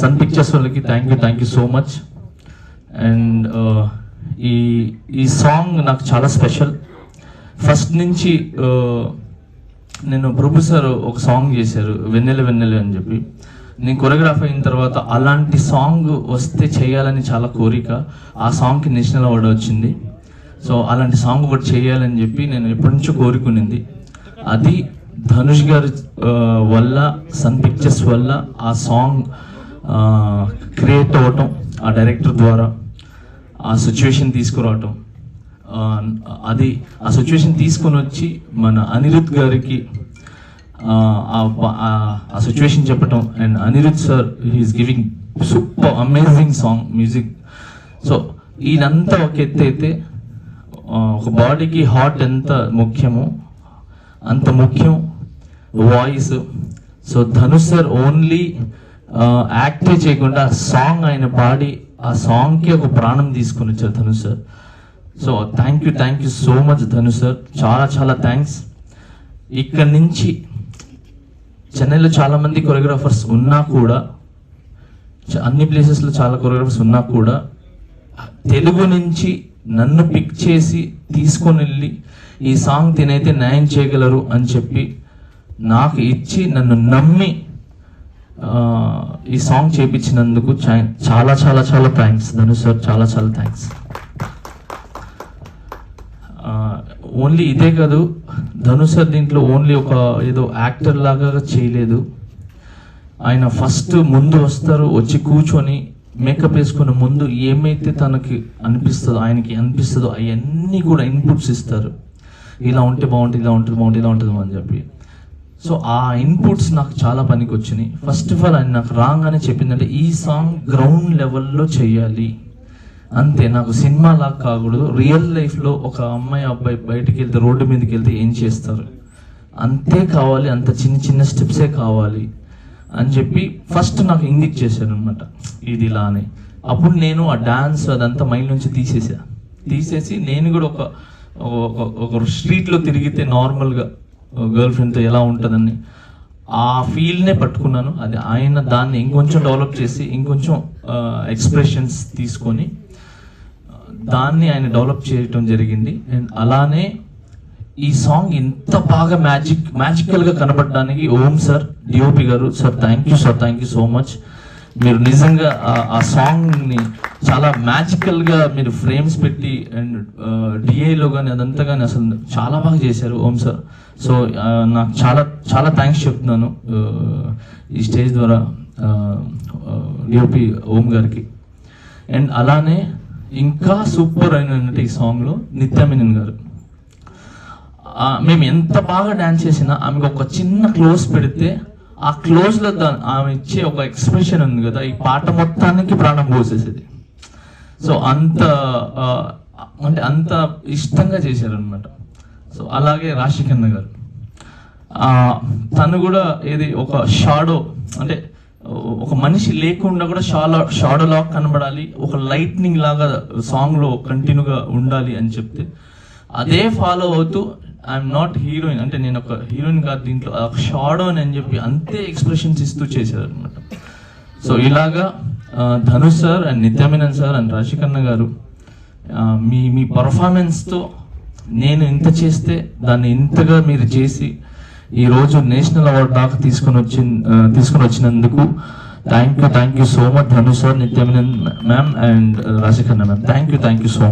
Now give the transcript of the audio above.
Sun Pictures వాళ్ళకి thank you thank you so much and ఈ ఈ సాంగ్ నాకు చాలా స్పెషల్ ఫస్ట్ నుంచి uh, నేను ప్రభు సార్ ఒక సాంగ్ చేశారు వెన్నెల వెన్నెల అని చెప్పి. నేను కొరియోగ్రాఫ్ అయిన తర్వాత అలాంటి సాంగ్ వస్తే చేయాలని చాలా కోరిక. ఆ సాంగ్కి నేషనల్ అవార్డు వచ్చింది. సో అలాంటి సాంగ్ ఒకటి చేయాలని చెప్పి నేను ఎప్పటి నుంచో కోరుకునింది. అది ధనుష్ గారి uh, వల్ల సన్ పిక్చర్స్ వల్ల ఆ సాంగ్ క్రియేట్ అవ్వటం ఆ డైరెక్టర్ ద్వారా ఆ సిచ్యువేషన్ తీసుకురావటం. అది ఆ సిచ్యువేషన్ తీసుకొని వచ్చి మన అనిరుద్ గారికి ఆ, సిచ్యువేషన్ చెప్పటం. And Anirudh sir he's giving super amazing song music so ఈయనంతా ఒక ఎత్తు అయితే ఒక బాడీకి హార్ట్ ఎంత ముఖ్యమో అంత ముఖ్యం voice so Dhanush sir only యాక్టే చేయకుండా సాంగ్ ఆయన పాడి ఆ సాంగ్కి ఒక ప్రాణం తీసుకొని వచ్చారు Dhanu sir so thank you thank you so much Dhanu sir చాలా చాలా థ్యాంక్స్ ఇక్కడ నుంచి చెన్నైలో చాలామంది కొరియోగ్రాఫర్స్ ఉన్నా కూడా చ- అన్ని ప్లేసెస్లో చాలా కొరియోగ్రాఫర్స్ ఉన్నా కూడా తెలుగు నుంచి నన్ను పిక్ చేసి తీసుకొని వెళ్ళి ఈ సాంగ్ తినైతే న్యాయం చేయగలరు అని చెప్పి నాకు ఇచ్చి నన్ను నమ్మి ఈ సాంగ్ చేపించినందుకు చాలా చాలా చాలా థ్యాంక్స్ ధను సార్ చాలా చాలా థ్యాంక్స్ ఓన్లీ ఇదే కాదు ధను సార్ దీంట్లో ఓన్లీ ఒక ఏదో యాక్టర్ లాగా చేయలేదు. ఆయన ఫస్ట్ ముందు వస్తారు వచ్చి కూర్చొని మేకప్ వేసుకున్న ముందు ఏమైతే తనకి అనిపిస్తుందో ఆయనకి అనిపిస్తుందో అవన్నీ కూడా ఇన్పుట్స్ ఇస్తారు. ఇలా ఉంటే బాగుంటుంది ఇలా ఉంటుంది బాగుంటుంది ఇలా ఉంటుంది అని చెప్పి. సో ఆ ఇన్పుట్స్ నాకు చాలా పనికి వచ్చినాయి ఫస్ట్ ఆఫ్ ఆల్ ఆయన నాకు రాగానే చెప్పిందంటే ఈ సాంగ్ గ్రౌండ్ లెవెల్లో చేయాలి. అంతే నాకు సినిమా లాగా కాకూడదు. రియల్ లైఫ్లో ఒక అమ్మాయి అబ్బాయి బయటికి వెళ్తే రోడ్డు మీదకి వెళ్తే ఏం చేస్తారు? అంతే కావాలి అంత చిన్న చిన్న స్టెప్సే కావాలి అని చెప్పి ఫస్ట్ నాకు ఇంగిట్ చేశాను అనమాట ఇది ఇలా అని అప్పుడు నేను ఆ డాన్స్ అదంతా మైండ్ నుంచి తీసేసా. తీసేసి నేను కూడా ఒక ఒక- ఒక స్ట్రీట్లో తిరిగితే నార్మల్గా గర్ల్ ఫ్రెండ్తో ఎలా ఉంటుందని ఆ ఫీల్నే పట్టుకున్నాను. అది ఆయన దాన్ని ఇంకొంచెం డెవలప్ చేసి ఇంకొంచెం ఎక్స్ప్రెషన్స్ తీసుకొని దాన్ని ఆయన డెవలప్ చేయటం జరిగింది. అండ్ అలానే ఈ సాంగ్ ఇంత బాగా మ్యాజిక్ మ్యాజికల్గా కనపడడానికి ఓం సార్ డిఓపి గారు sir thank you sir thank you so much మీరు నిజంగా ఆ- సాంగ్ని చాలా మ్యాజికల్గా మీరు ఫ్రేమ్స్ పెట్టి అండ్ డిఏలో కానీ అదంతా కానీ అసలు చాలా బాగా చేశారు ఓం సార్. సో నాకు చాలా చాలా థ్యాంక్స్ చెప్తున్నాను ఈ స్టేజ్ ద్వారా డిఓపి ఓం గారికి. అండ్ అలానే ఇంకా సూపర్ అయిన ఈ సాంగ్లో నిత్యామినన్ గారు. మేము ఎంత బాగా డాన్స్ చేసినా ఆమెకు ఒక చిన్న క్లోజ్ పెడితే ఆ క్లోజ్లో దా- ఆమె ఇచ్చే ఒక ఎక్స్ప్రెషన్ ఉంది కదా ఈ పాట మొత్తానికి ప్రాణం పోసేసేది. సో అంత అంటే అంత ఇష్టంగా చేశారనమాట సో అలాగే రాశికన్న గారు. తను కూడా ఏది ఒక షాడో అంటే ఒక మనిషి లేకుండా కూడా షాలో షాడో లాగా కనబడాలి ఒక లైట్నింగ్ లాగా సాంగ్లో కంటిన్యూగా ఉండాలి అని చెప్తే అదే ఫాలో అవుతూ ఐఎమ్ నాట్ హీరోయిన్ అంటే నేను ఒక హీరోయిన్ కాదు దీంట్లో ఒక షాడో అని చెప్పి అంతే ఎక్స్ప్రెషన్స్ ఇస్తూ చేశారు అనమాట సో ఇలాగా Dhanush sir and Nithya Menen sir and Rajakanna గారు మీ మీ పర్ఫార్మెన్స్తో నేను ఇంత చేస్తే దాన్ని ఇంతగా మీరు చేసి ఈ రోజు నేషనల్ అవార్డు దాకా తీసుకొని వచ్చి తీసుకొని వచ్చినందుకు thank you thank you so much Dhanush sir Nithya Menen ma'am and Rajakanna ma'am thank you thank you so much